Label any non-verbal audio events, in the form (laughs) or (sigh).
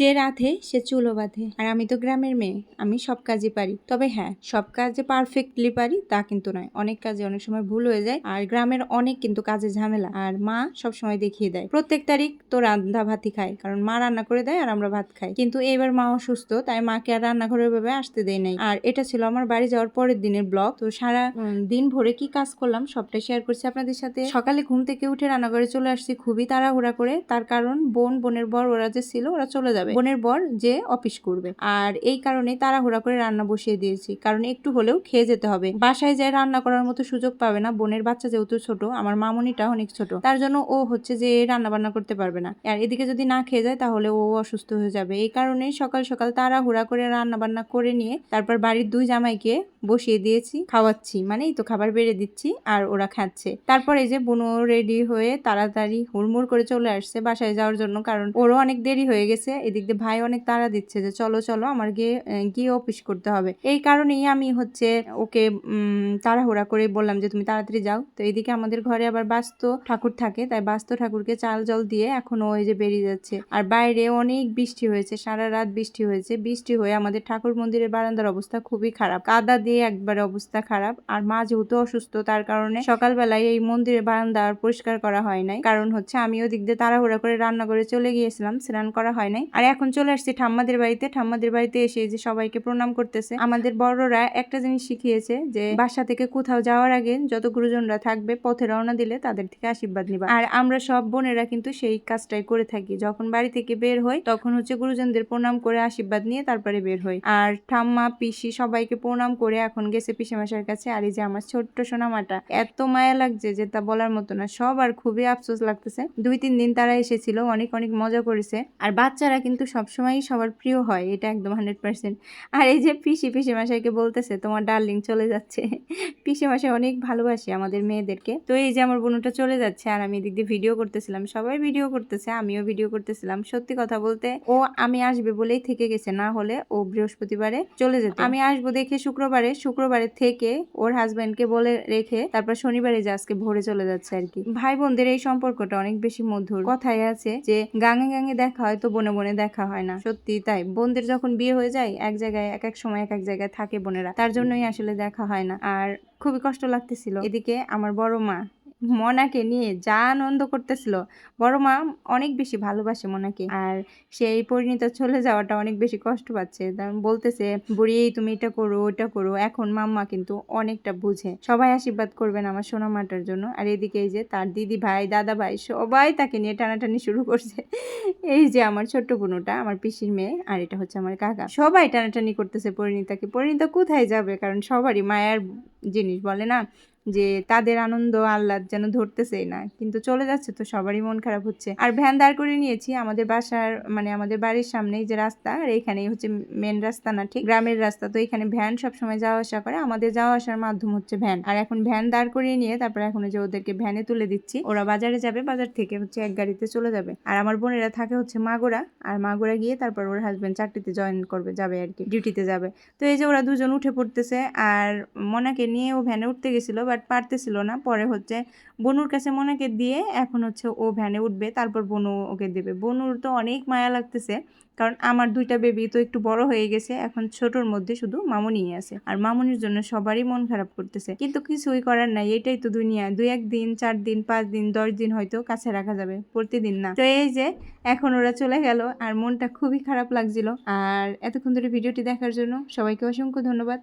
যে রাধে, সে চুলো বাঁধে। আর আমি তো গ্রামের মেয়ে, আমি সব কাজই পারি। তবে হ্যাঁ সব কাজে পারফেক্টলি পারি, তা কিন্তু নয়। অনেক কাজে অনেক সময় ভুল হয়ে যায়, আর গ্রামের অনেক কিন্তু কাজে ঝামেলা। আর মা সব সময় দেখিয়ে দেয়, প্রত্যেক তারিখ তো রান্না ভাতই খায়, কারণ মা রান্না করে দেয় আর আমরা ভাত খাই। কিন্তু এবার মা অসুস্থ, তাই মাকে আর রান্নাঘরে ভাবে আসতে দেয় নাই। আর এটা ছিল আমার বাড়ি যাওয়ার পরের দিনের ব্লগ। তো সারা দিন ভরে কি কাজ করলাম সবটাই শেয়ার করছি আপনাদের সাথে। সকালে ঘুম থেকে উঠে রান্নাঘরে চলে আসছি খুবই তাড়াহুড়া করে। তার কারণ বোন, বোনের বর ওরা যে ছিল, ওরা চলে যাবে। বোনের বর যে অফিস করবে। আর এই কারণে তাড়াহুড়া করে রান্না বসিয়ে দিয়েছি। কারণ একটু হলেও খেয়ে যেতে হবে। বাসায় যায় রান্না করার মতো সুযোগ পাবে না। বোনের বাচ্চা যেহেতু ছোট, আমার মামনিটা অনেক ছোট। তার জন্য ও হচ্ছে যে রান্না বান্না করতে পারবে না। আর এদিকে যদি না খেয়ে যায়, তাহলে ও অসুস্থ হয়ে যাবে। এই কারণে সকাল সকাল তাড়াহুড়া করে রান্না বান্না করে নিয়ে, তারপর বাড়ির দুই জামাইকে বসিয়ে দিয়েছি, খাওয়াচ্ছি মানে তো খাবার বেড়ে দিচ্ছি আর ওরা খাচ্ছে। তারপর যে বুনো রেডি হয়ে তাড়াতাড়ি হুড়মুড় করে চলে আসছে বাসায় যাওয়ার জন্য, কারণ ওরও অনেক দেরি হয়ে গেছে। এদিক দিয়ে ভাই অনেক তাড়া দিচ্ছে যে চলো চলো আমার গিয়ে গিয়ে অফিস করতে হবে। এই কারণেই আমি হচ্ছে ওকে তাড়াহুড়া করে বললাম যে তুমি তাড়াতাড়ি যাও। তো এদিকে আমাদের ঘরে আবার বাস্ত ঠাকুর থাকে, তাই বাস্ত ঠাকুরকে চাল জল দিয়ে এখন ও এই যে বেরিয়ে যাচ্ছে। আর বাইরে অনেক বৃষ্টি হয়েছে, সারা রাত বৃষ্টি হয়েছে। বৃষ্টি হয়ে আমাদের ঠাকুর মন্দিরের বারান্দার অবস্থা খুবই খারাপ। কাদা দিয়ে একবারে অবস্থা খারাপ। আর মা যেহেতু অসুস্থ, তার কারণে সকালবেলায় এই মন্দিরের বারান্দা আর পরিষ্কার করা হয় নাই। কারণ হচ্ছে আমি ওদিক দিয়ে তাড়াহুড়া করে রান্না করে চলে গিয়েছিলাম, স্নান করা হয় নাই। আর এখন চলে আসছি ঠাম্মাদের বাড়িতে। ঠাম্মাদের বাড়িতে এসে যে সবাইকে প্রণাম করতেছে। আমাদের বড়রা একটা জিনিস শিখিয়েছে যে, বাসা থেকে কোথাও যাওয়ার আগে যত গুরুজনরা থাকবে, পথে রওনা দিলে তাদের থেকে আশীর্বাদ নিবা। আর আমরা সব বোনেরা কিন্তু সেই কাজটাই করে থাকি। যখন বাড়ি থেকে বের হই, তখন হচ্ছে গুরুজনদের প্রণাম করে আশীর্বাদ নিয়ে তারপরে বের হই। আর ঠাম্মা, পিসি সবাইকে প্রণাম করে এখন গেছে পিসেমাশার কাছে আর এই যে আমার ছোট্ট সোনামাটা, এত মায়া লাগছে যে তা বলার মতো না। সবার খুবই আফসোস লাগতেছে। দুই তিন দিন তারা এসেছিল, অনেক অনেক মজা করেছে। আর বাচ্চারা কিন্তু সবসময়ই সবার প্রিয় হয়, এটা একদম হান্ড্রেড পার্সেন্ট। আর এই যে পিসি পিসি মাসাইকে বলতেছে, তোমার ডার্লিং চলে যাচ্ছে। (laughs) পিসি মাসাই অনেক ভালোবাসে আমাদের মেয়েদেরকে। তো এই যে আমার বোনটা চলে যাচ্ছে আর আমি এদিক দিয়ে ভিডিও করতেছিলাম, সবাই ভিডিও করতেছে, আমিও ভিডিও করতেছিলাম। সত্যি কথা বলতে, ও আমি আসবে বলেই থেকে গেছে, না হলে ও বৃহস্পতিবারে চলে যেত। আমি আসব দেখে শুক্রবারে শুক্রবারে থেকে ওর হাজব্যান্ডকে বলে রেখে তারপর শনিবারে যে আজকে ভোরে চলে যাচ্ছে আর কি। ভাই বোনদের এই সম্পর্কটা অনেক বেশি মধুর। কথাই আছে যে, গাঙে গাঙে দেখা হয় তো বনে বনে দেখা হয় না। সত্যি তাই। বোনদের যখন বিয়ে হয়ে যায়, এক জায়গায় এক এক সময় এক এক জায়গায় থাকে বোনেরা। তার জন্যই আসলে দেখা হয় না। আর খুবই কষ্ট লাগতেছিল। এদিকে আমার বড় মা মনাকে নিয়ে যা আনন্দ করতেছিল। বড় মা অনেক বেশি ভালোবাসে মনাকে। আর সেই পরিণীতা চলে যাওয়াটা অনেক বেশি কষ্ট পাচ্ছে। বলতেছে, বুড়ি, তুমি এটা করো ওটা করো। এখন মাম্মা কিন্তু অনেকটা বুঝে। সবাই আশীর্বাদ করবেন আমার সোনা মাটার জন্য। আর এদিকে এই যে তার দিদি ভাই, দাদা ভাই, সবাই তাকে নিয়ে টানাটানি শুরু করছে। এই যে আমার ছোট্ট বোনটা, আমার পিসির মেয়ে, আর এটা হচ্ছে আমার কাকা। সবাই টানাটানি করতেছে পরিণীতাকে। পরিণীতা কোথায় যাবে? কারণ সবারই মায়ার জিনিস বলে না? যে তাদের আনন্দ আহ্লাদ যেন ধরতেছেই না। কিন্তু চলে যাচ্ছে তো সবারই মন খারাপ হচ্ছে। আর ভ্যান দাঁড় করে নিয়েছি আমাদের বাসার মানে আমাদের বাড়ির সামনেই যে রাস্তা, আর এইখানেই হচ্ছে মেন রাস্তা না, ঠিক? গ্রামের রাস্তা। তো এখানে ভ্যান সবসময় যাওয়া আসা করে। আমাদের যাওয়া আসার মাধ্যম হচ্ছে ভ্যান। আর এখন ভ্যান দাঁড় করিয়ে নিয়ে তারপরে এখন যে ওদেরকে ভ্যানে তুলে দিচ্ছি। ওরা বাজারে যাবে, বাজার থেকে হচ্ছে এক গাড়িতে চলে যাবে। আর আমার বোনেরা থাকে হচ্ছে মাগোরা। আর মাগোরা গিয়ে তারপর ওর হাজবেন্ড চাকরিতে জয়েন করবে, যাবে আর কি ডিউটিতে যাবে। তো এই যে ওরা দুজন উঠে পড়তেছে। আর মনাকে নিয়ে ও ভ্যানে উঠতে গেছিল বাট পারতেছিল না। পরে হচ্ছে বনুর কাছে মনাকে দিয়ে এখন হচ্ছে ও ভ্যানে উঠবে, তারপর বনু ওকে দেবে। বনুর তো অনেক মায়া লাগতেছে, কারণ আমার দুইটা বেবি তো একটু বড় হয়ে গেছে, এখন ছোটর মধ্যে শুধু মামুনি আছে। আর মামুনির জন্য সবারই মন খারাপ করতেছে। কিন্তু কিছুই করার নাই, এটাই তো দুনিয়া। দুই এক দিন চার দিন, পাঁচ দিন, দশ দিন হয়তো কাছে রাখা যাবে, প্রতিদিন না। তো এই যে, এখন ওরা চলে গেল, আর মনটা খুবই খারাপ লাগছিল। আর এতক্ষণ ধরে ভিডিওটি দেখার জন্য সবাইকে অসংখ্য ধন্যবাদ।